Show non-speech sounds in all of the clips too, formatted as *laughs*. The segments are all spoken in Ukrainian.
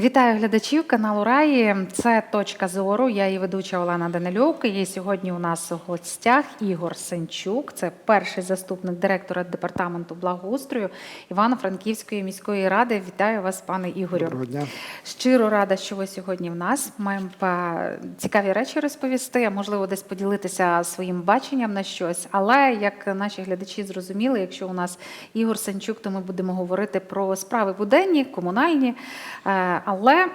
Вітаю глядачів каналу Раї. Це точка зору. Я її ведуча Олена Данилюк. І сьогодні у нас у гостях Ігор Сенчук. Це перший заступник директора департаменту благоустрою Івано-Франківської міської ради. Вітаю вас, пане Ігорю. Доброго дня. Щиро рада, що ви сьогодні в нас. Маємо е, цікаві речі розповісти, а можливо, десь поділитися своїм баченням на щось. Але як наші глядачі зрозуміли, якщо у нас Ігор Сенчук, то ми будемо говорити про справи буденні, комунальні, е, але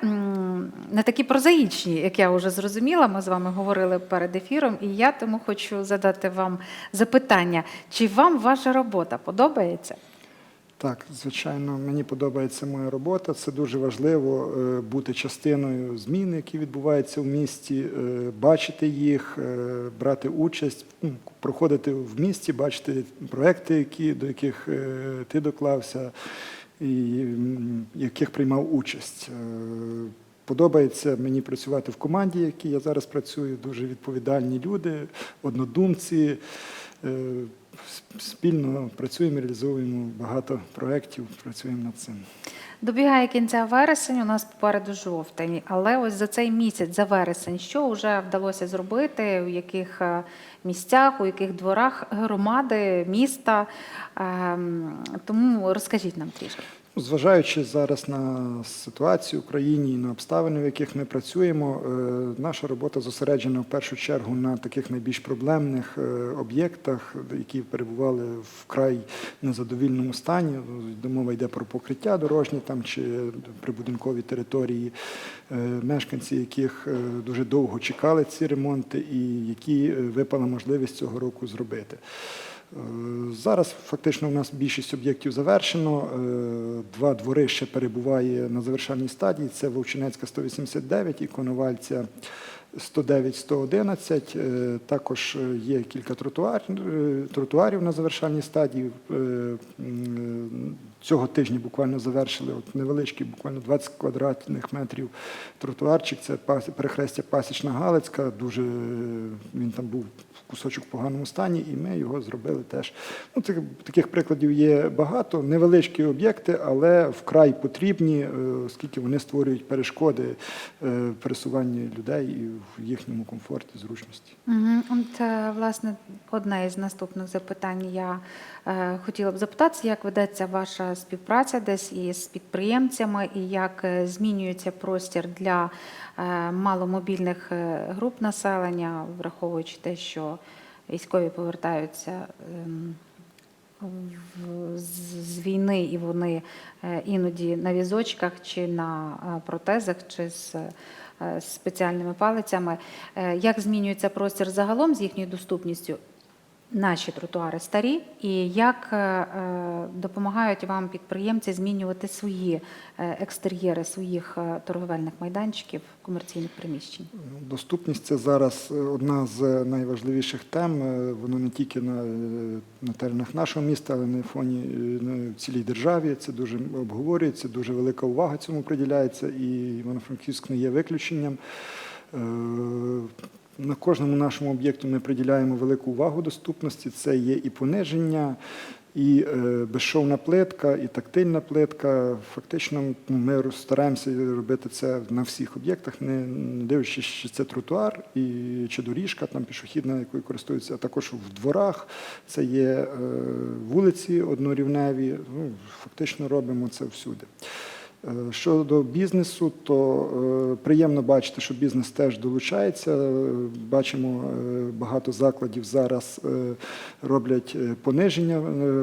не такі прозаїчні, як я вже зрозуміла. Ми з вами говорили перед ефіром, і я тому хочу задати вам запитання: чи вам ваша робота подобається? Так, звичайно, мені подобається моя робота. Це дуже важливо е, бути частиною змін, які відбуваються в місті, е, бачити їх, е, брати участь, ну, проходити в місті, бачити проекти, які, до яких ти доклався, яких приймав участь. Е, Подобається мені працювати в команді, в якій я зараз працюю. Дуже відповідальні люди, однодумці. Е, Спільно працюємо, реалізовуємо багато проєктів, працюємо над цим. Добігає кінця вересень, у нас попереду жовтень, але ось за цей місяць, за вересень, що вже вдалося зробити, у яких е, місцях, у яких дворах громади, міста. Ем, Тому розкажіть нам трішки. Зважаючи зараз на ситуацію в країні і на обставини, в яких ми працюємо, е, наша робота зосереджена в першу чергу на таких найбільш проблемних е, об'єктах, які перебували в край незадовільному стані. Мова йде про покриття дорожні там чи прибудинкові території, е, мешканці яких дуже довго чекали ці ремонти, і які випала можливість цього року зробити. Е, Зараз фактично у нас більшість об'єктів завершено. Е, Два двори ще перебуває на завершальній стадії. Це Вовчинецька 189 і Коновальця 109-111. Е, Також е, є кілька тротуарів, тротуарів на завершальній стадії. Е, Цього тижня буквально завершили от невеличкий, буквально 20 квадратних метрів тротуарчик. Це перехрестя Пасічна Галицька. Дуже е, він там був кусочок в поганому стані, і ми його зробили теж. Ну, цих, таких прикладів є багато. Невеличкі об'єкти, але вкрай потрібні, е, оскільки вони створюють перешкоди е, пересуванню людей і в їхньому комфорті, зручності. Угу. От, е, власне, одне із наступних запитань я е, хотіла б запитатися, як ведеться ваша співпраця десь із підприємцями, і як е, змінюється простір для е, маломобільних е, груп населення, враховуючи те, що військові повертаються. в- з- війни, і вони е, іноді на візочках чи на е, протезах, чи з е, з спеціальними палицями. Е, Як змінюється простір загалом з їхньою доступністю? Наші тротуари старі, і як е, е, допомагають вам підприємці змінювати свої е, екстер'єри своїх торговельних майданчиків, комерційних приміщень? Доступність це зараз одна з найважливіших тем. Воно не тільки на, на теренах нашого міста, але на фоні на цілій державі. Це дуже обговорюється, дуже велика увага цьому приділяється, і Івано-Франківськ не є виключенням. На кожному нашому об'єкту ми приділяємо велику увагу доступності. Це є і пониження, і е, безшовна плитка, і тактильна плитка. Фактично, ми стараємося робити це на всіх об'єктах, не, не дивлячись, чи це тротуар і чи доріжка там пішохідна, якою користуються, а також в дворах. Це є е, вулиці однорівневі. Ну, фактично робимо це всюди. Е, Щодо бізнесу, то е, приємно бачити, що бізнес теж долучається. Е, Бачимо, багато закладів зараз роблять пониження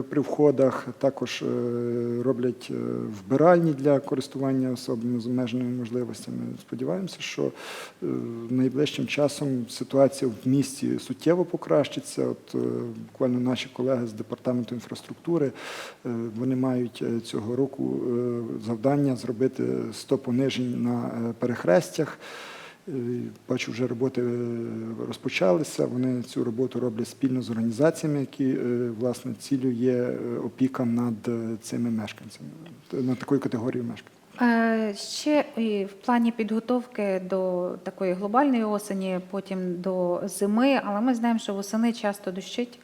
при входах, також роблять вбиральні для користування особами з обмеженими можливостями. Сподіваємося, що найближчим часом ситуація в місті суттєво покращиться. От буквально наші колеги з департаменту інфраструктури вони мають цього року е, завдання зробити 100 понижень на е, перехрестях. Е, Бачу, вже роботи е, розпочалися. Вони цю роботу роблять спільно з організаціями, які власне цілю є опіка над цими мешканцями, над такою категорією мешканців. Ще в плані підготовки до такої глобальної осені, потім до зими, але ми знаємо, що восени часто дощить.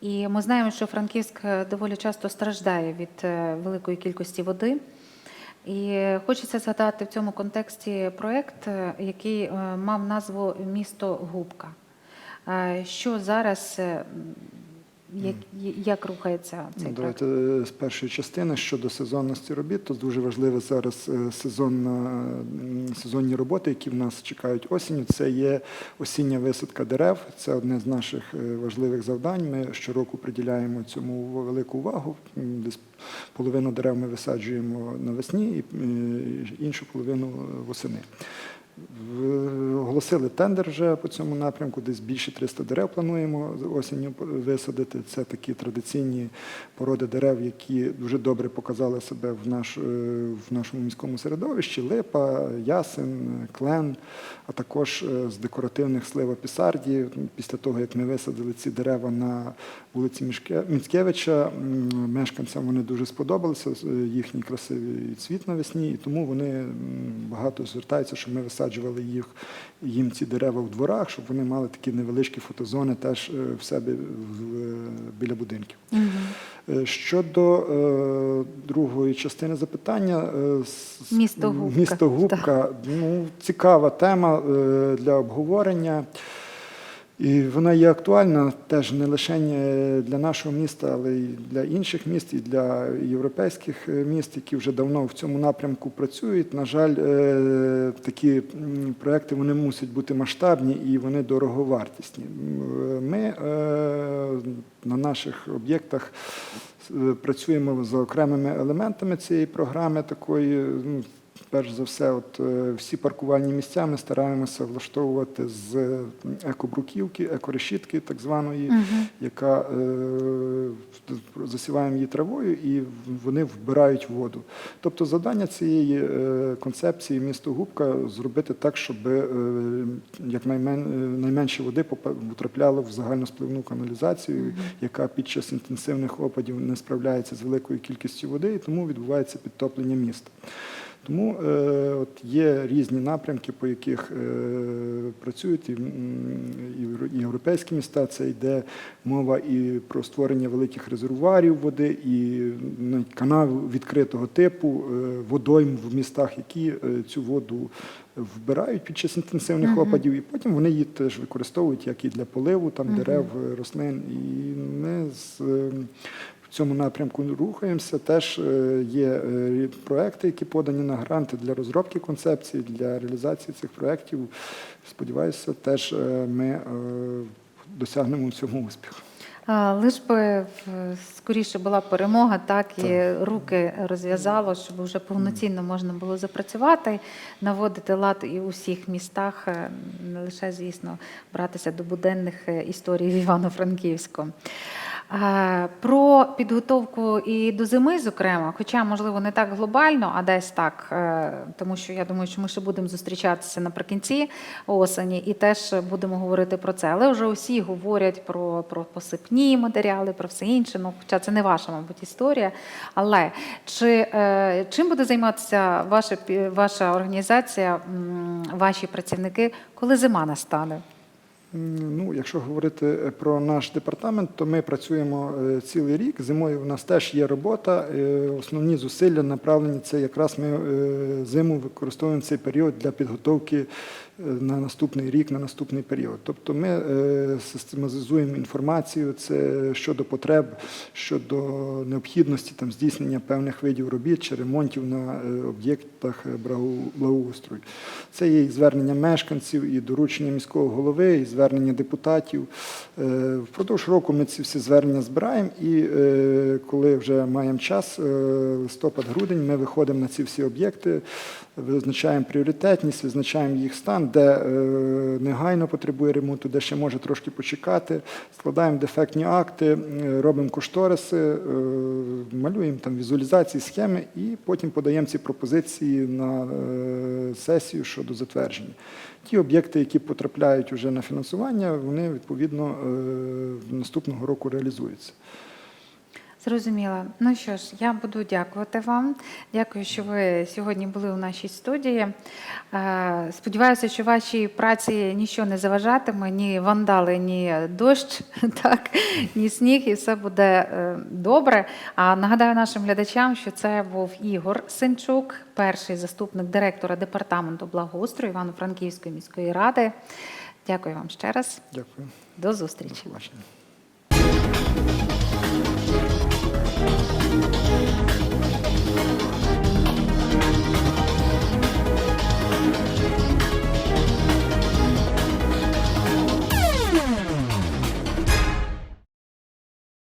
І ми знаємо, що Франківськ доволі часто страждає від великої кількості води. І хочеться згадати в цьому контексті проєкт, е, який е, мав назву Місто Губка. Е, Що зараз, як, як рухається цей Ну. Давайте е, з першої частини щодо сезонності робіт, то дуже важливо зараз е, сезонна, сезонні роботи, які в нас чекають осінню. Це є осіння висадка дерев. Це одне з наших е, важливих завдань. Ми щороку приділяємо цьому велику увагу. Десь половину дерев ми висаджуємо навесні і е, іншу половину восени. Оголосили тендер вже по цьому напрямку, десь більше 300 дерев плануємо осінню висадити. Це такі традиційні породи дерев, які дуже добре показали себе в, наш, е, в нашому міському середовищі. Липа, ясен, клен, а також е, з декоративних слива пісарді. Після того, як ми висадили ці дерева на вулиці Міцкевича, мешканцям вони дуже сподобалися, е, їхній красивий цвіт навесні, і тому вони багато звертаються, щоб ми висаджували їх, їм ці дерева в дворах, щоб вони мали такі невеличкі фотозони теж е, в себе в- е, біля будинків. Е, Щодо е, другої частини запитання, е, с- Місто Губка. Місто Губка ну, цікава тема е, для обговорення. І вона є актуальна теж не лише е, для нашого міста, але й для інших міст, і для європейських е, міст, які вже давно в цьому напрямку працюють. На жаль, е, такі проекти вони мусять бути масштабні і вони дороговартісні. Ми на наших об'єктах працюємо за окремими елементами цієї програми такої. Перш за все, от е, всі паркувальні місця ми стараємося влаштовувати з е, екобруківки, екорешітки, так званої, Мгм. яка е, засіваємо її травою, і вони вбирають воду. Тобто завдання цієї е, концепції місто Губка зробити так, щоб е, якнаймен- найменше води потрапляло в загальноспливну каналізацію, яка під час інтенсивних опадів не справляється з великою кількістю води, і тому відбувається підтоплення міста. Тому е, от є різні напрямки, по яких е, працюють і, і і європейські міста. Це йде мова і про створення великих резервуарів води, і канав відкритого типу, е, водойм в містах, які е, цю воду вбирають під час інтенсивних Мгм. опадів, і потім вони її теж використовують як і для поливу там, Мгм. дерев, е, рослин. І ми з е, в цьому напрямку рухаємося. Теж е, є е, проекти, які подані на гранти для розробки концепції, для реалізації цих проєктів. Сподіваюся, теж е, ми досягнемо в цьому успіху. Лиш би скоріше була перемога, так і руки розв'язало, щоб вже повноцінно можна було запрацювати, наводити лад і у всіх містах, не лише, звісно, братися до буденних історій в Івано-Франківську. А, Про підготовку і до зими, зокрема, хоча, можливо, не так глобально, а десь так, е, тому що я думаю, що ми ще будемо зустрічатися наприкінці осені і теж будемо говорити про це. Але вже усі говорять про, про посипні матеріали, про все інше. Ну, хоча це не ваша, мабуть, історія. Але чи е, чим буде займатися ваша, ваша організація, ваші працівники, коли зима настане? Ну, якщо говорити е, про наш департамент, то ми працюємо е, цілий рік. Зимою в нас теж є робота. Е, Основні зусилля направлені це якраз ми зиму використовуємо цей період для підготовки на наступний рік, на наступний період. Тобто ми е, систематизуємо інформацію це щодо потреб, щодо необхідності там здійснення певних видів робіт чи ремонтів на е, об'єктах е, благоустрою. Це є і звернення мешканців, і доручення міського голови, і звернення депутатів. Впродовж року ми ці всі звернення збираємо, і коли вже маємо час, листопад-грудень, ми виходимо на ці всі об'єкти, визначаємо пріоритетність, визначаємо їх стан, де е, негайно потребує ремонту, де ще може трошки почекати, складаємо дефектні акти, е, робимо кошториси, е, малюємо там візуалізації, схеми, і потім подаємо ці пропозиції на сесію щодо затвердження. Ті об'єкти, які потрапляють вже на фінансування, вони відповідно наступного року реалізуються. Зрозуміла. Ну що ж, я буду дякувати вам. Дякую, що ви сьогодні були у нашій студії. Е, Сподіваюся, що вашій праці нічого не заважатиме, ні вандали, ні дощ, *laughs* так, ні сніг, і все буде е, добре. А нагадаю нашим глядачам, що це був Ігор Синчук, перший заступник директора департаменту благоустрою Івано-Франківської міської ради. Дякую вам ще раз. Дякую. До До зустрічі. побачення.